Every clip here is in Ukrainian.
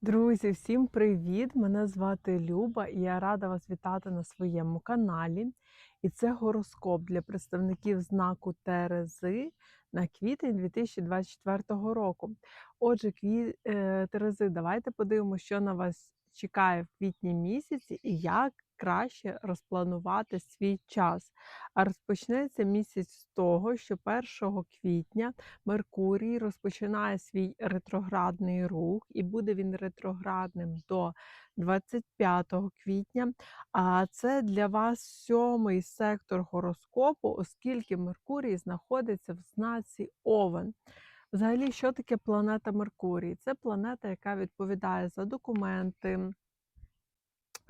Друзі, всім привіт! Мене звати Люба і я рада вас вітати на своєму каналі. І це гороскоп для представників знаку Терези на квітень 2024 року. Отже, кві... е, Терези, давайте подивимося, що на вас чекає в квітні місяці і як краще розпланувати свій час. А розпочнеться місяць з того, що 1 квітня Меркурій розпочинає свій ретроградний рух, і буде він ретроградним до 25 квітня. А це для вас сьомий сектор гороскопу, оскільки Меркурій знаходиться в знаці Овен. Взагалі, що таке планета Меркурій? Це планета, яка відповідає за документи,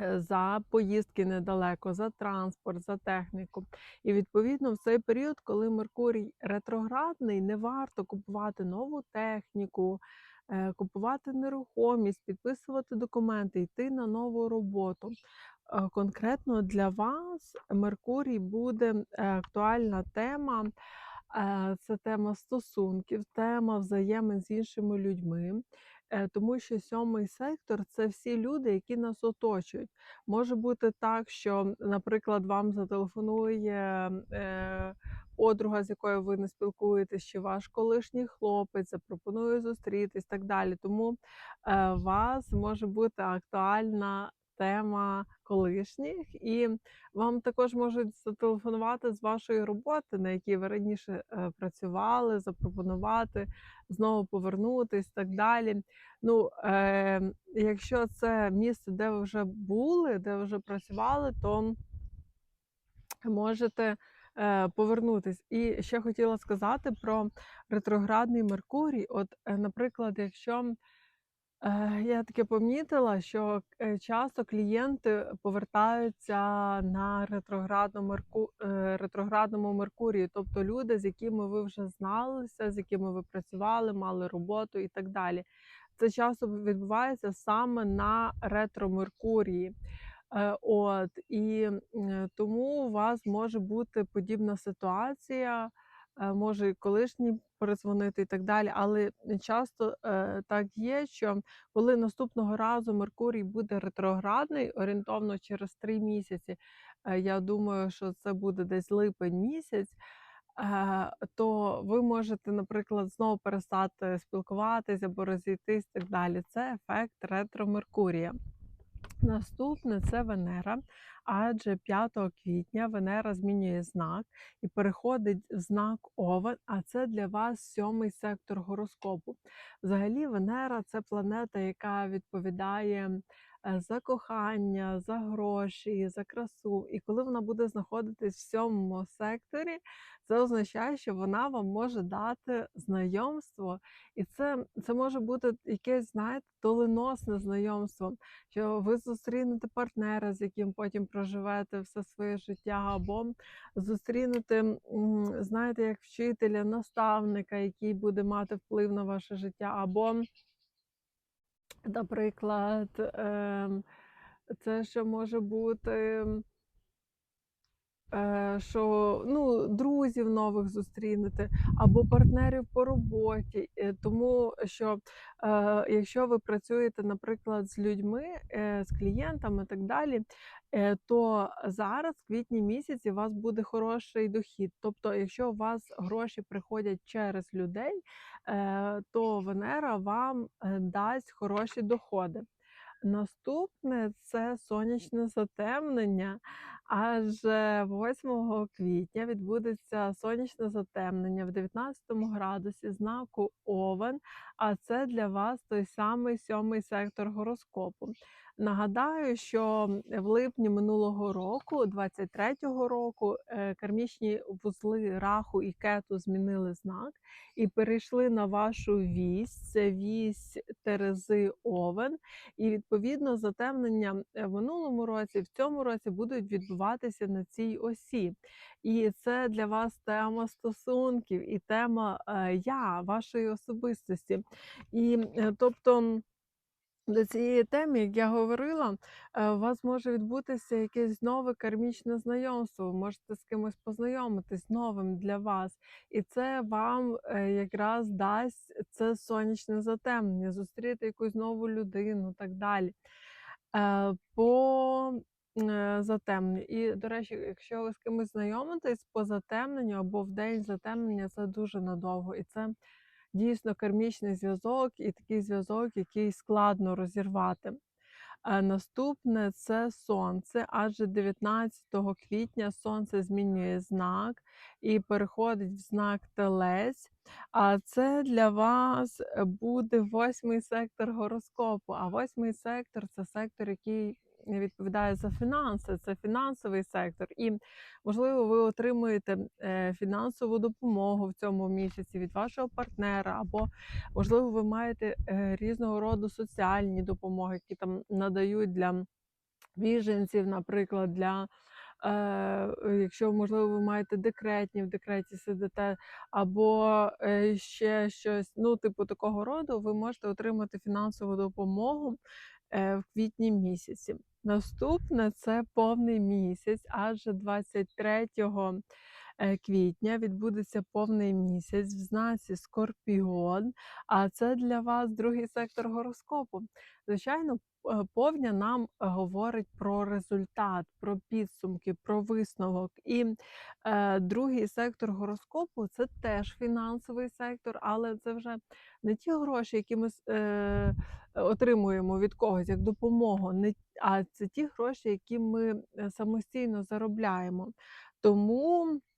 е, за поїздки недалеко, за транспорт, за техніку. І відповідно в цей період, коли Меркурій ретроградний, не варто купувати нову техніку, е, купувати нерухомість, підписувати документи, йти на нову роботу. Е, Конкретно для вас Меркурій буде актуальна тема. Е, Це тема стосунків, тема взаємин з іншими людьми. Е, Тому що сьомий сектор це всі люди, які нас оточують. Може бути так, що, наприклад, вам зателефонує е, подруга, з якою ви не спілкуєтесь, чи ваш колишній хлопець запропонує зустрітись, так далі. Тому вас може бути актуальна тема колишніх, і вам також можуть зателефонувати з вашої роботи, на якій ви раніше е, працювали, запропонувати знову повернутись, так далі. Ну, е, якщо це місце, де ви вже були, де ви вже працювали, то можете е, повернутись. І ще хотіла сказати про ретроградний Меркурій. От, е, наприклад, якщо я таке помітила, що е, часто клієнти повертаються на ретроградну Мерку... е, ретроградному Меркурії, тобто люди, з якими ви вже зналися, з якими ви працювали, мали роботу і так далі. Це часто відбувається саме на ретро Меркурії. Е, От і тому у вас може бути подібна ситуація е, може і колишній перезвонити і так далі. Але часто е, так є, що коли наступного разу Меркурій буде ретроградний, орієнтовно через три місяці, е, я думаю, що це буде десь липень місяць. е, То ви можете, наприклад, знову перестати спілкуватися або розійтись і так далі. Це ефект ретро Меркурія. Наступне це Венера, адже 5 квітня Венера змінює знак і переходить в знак Овен, а це для вас сьомий сектор гороскопу. Взагалі, Венера це планета, яка відповідає за кохання, за гроші, за красу. І коли вона буде знаходитись в сьомому секторі, це означає, що вона вам може дати знайомство, і це, це може бути якесь, знаєте, доленосне знайомство що ви зустрінете партнера, з яким потім проживете все своє життя, або зустрінете, знаєте, як вчителя, наставника, який буде мати вплив на ваше життя, або, наприклад, ем, це ще може бути. Е, що ну, друзів нових зустрінете або партнерів по роботі. Е, Тому що е, якщо ви працюєте, наприклад, з людьми, з клієнтами і так далі, то зараз, в квітні місяці, у вас буде хороший дохід. Тобто, якщо у вас гроші приходять через людей, то Венера вам дасть хороші доходи. Наступне це сонячне затемнення. Адже 8 квітня відбудеться сонячне затемнення в 19 градусі знаку Овен, а це для вас той самий сьомий сектор гороскопу. Нагадаю, що в липні минулого року, 23-го року, е, кармічні вузли раху і кету змінили знак і перейшли на вашу вісь. Це вісь Терези Овен. І відповідно затемнення е, в минулому році, в цьому році будуть відбуватися на цій осі. І це для вас тема стосунків і тема е, я, вашої особистості. І е, тобто. До цієї теми, як я говорила, е, у вас може відбутися якесь нове кармічне знайомство. Ви можете з кимось познайомитись новим для вас. І це вам якраз дасть це сонячне затемнення, зустріти якусь нову людину, так далі. По е, затемненню. І, до речі, якщо ви з кимось знайомитесь по затемненню або в день затемнення, це дуже надовго. І це дійсно кармічний зв'язок, і такий зв'язок, який складно розірвати. Е, Наступне це сонце, адже 19 квітня сонце змінює знак і переходить в знак Телець. А це для вас буде восьмий сектор гороскопу. А восьмий сектор це сектор, який відповідає за фінанси, це фінансовий сектор. І, можливо, ви отримуєте е, фінансову допомогу в цьому місяці від вашого партнера, або, можливо, ви маєте е, різного роду соціальні допомоги, які там надають для біженців, наприклад, для. Е, якщо, можливо, ви маєте декретні, в декреті сидите, або ще щось, ну, типу такого роду, ви можете отримати фінансову допомогу в квітні місяці. Наступне це повний місяць, адже 23 е, квітня відбудеться повний місяць в знаці Скорпіон, а це для вас другий сектор гороскопу. Звичайно, е, повня нам говорить про результат, про підсумки, про висновок. І е, другий сектор гороскопу це теж фінансовий сектор, але це вже не ті гроші, які ми е, отримуємо від когось як допомогу, не, а це ті гроші, які ми е, самостійно заробляємо. Тому Е,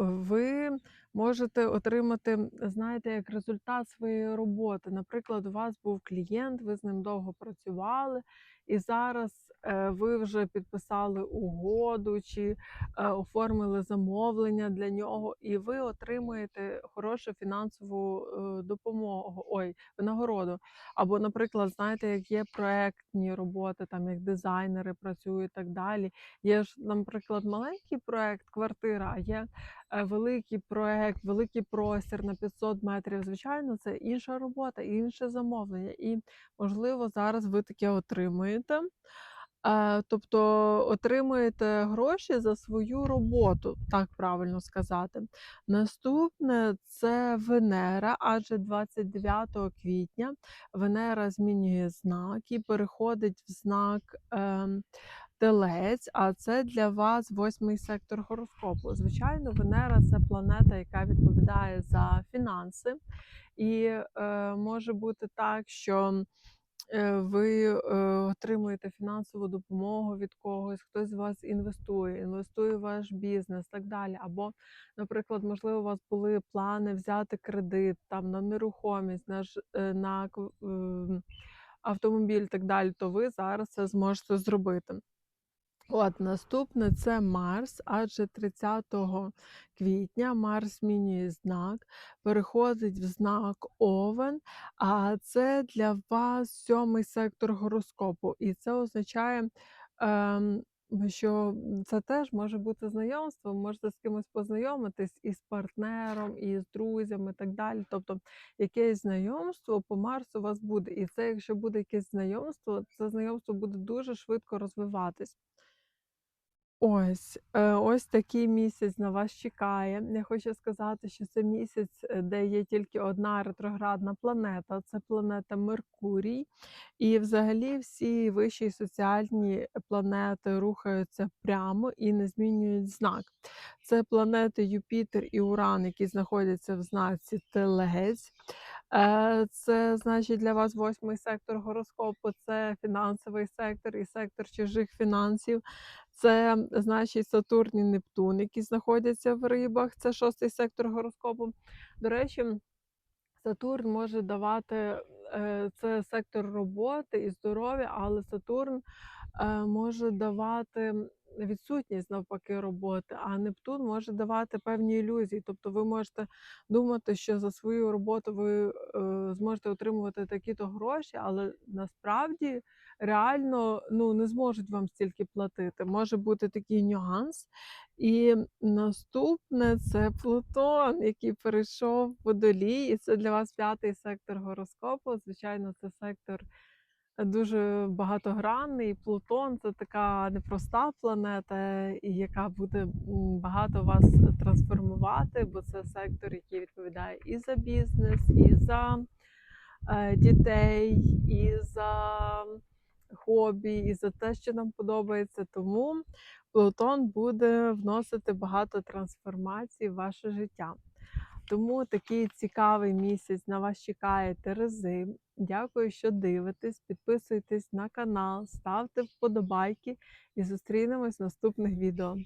ви можете отримати, знаєте, як результат своєї роботи. Наприклад, у вас був клієнт, ви з ним довго працювали, і зараз е, ви вже підписали угоду чи е, оформили замовлення для нього, і ви отримуєте хорошу фінансову допомогу, ой, винагороду. Або, наприклад, знаєте, як є проектні роботи, там як дизайнери працюють і так далі. Є ж, наприклад, маленький проект, квартира, а є е, великий проект, великий простір на 500 метрів. Звичайно, це інша робота, інше замовлення. І, можливо, зараз ви таке отримуєте. Е, Тобто отримуєте гроші за свою роботу, так правильно сказати. Наступне це Венера, адже 29 квітня Венера змінює знак і переходить в знак. Е, Телець, а це для вас восьмий сектор гороскопу. Звичайно, Венера це планета, яка відповідає за фінанси, і е, може бути так, що ви е, отримуєте фінансову допомогу від когось, хтось з вас інвестує, інвестує в ваш бізнес, так далі. Або, наприклад, можливо, у вас були плани взяти кредит там на нерухомість, на, е, на к- е, автомобіль, так далі, то ви зараз це зможете зробити. От, наступне це Марс, адже 30 квітня Марс змінює знак, переходить в знак Овен, а це для вас сьомий сектор гороскопу. І це означає, ем, що це теж може бути знайомство, можете з кимось познайомитись і з партнером, і з друзями, і так далі. Тобто якесь знайомство по Марсу у вас буде. І це, якщо буде якесь знайомство, це знайомство буде дуже швидко розвиватись. Ось, е, ось такий місяць на вас чекає. Я хочу сказати, що це місяць, е, де є тільки одна ретроградна планета, це планета Меркурій. І взагалі всі вищі соціальні планети рухаються прямо і не змінюють знак. Це планети Юпітер і Уран, які знаходяться в знаці Телець. Е, Це значить для вас восьмий сектор гороскопу, це фінансовий сектор і сектор чужих фінансів. Це значить Сатурн і Нептун, які знаходяться в рибах. Це шостий сектор гороскопу. До речі, Сатурн може давати е, це сектор роботи і здоров'я, але Сатурн е, може давати відсутність навпаки роботи, а Нептун може давати певні ілюзії. Тобто ви можете думати, що за свою роботу ви е, зможете отримувати такі-то гроші, але насправді реально ну, не зможуть вам стільки платити. Може бути такий нюанс. І наступне це Плутон, який перейшов в Водолій, і це для вас п'ятий сектор гороскопу. Звичайно, це сектор дуже багатогранний. Плутон це така непроста планета, яка буде багато вас трансформувати, бо це сектор, який відповідає і за бізнес, і за е, дітей, і за хобі, і за те, що нам подобається. Тому Плутон буде вносити багато трансформацій в ваше життя. Тому такий цікавий місяць на вас чекає Терези. Дякую, що дивитесь. Підписуйтесь на канал, ставте вподобайки і зустрінемось в наступних відео.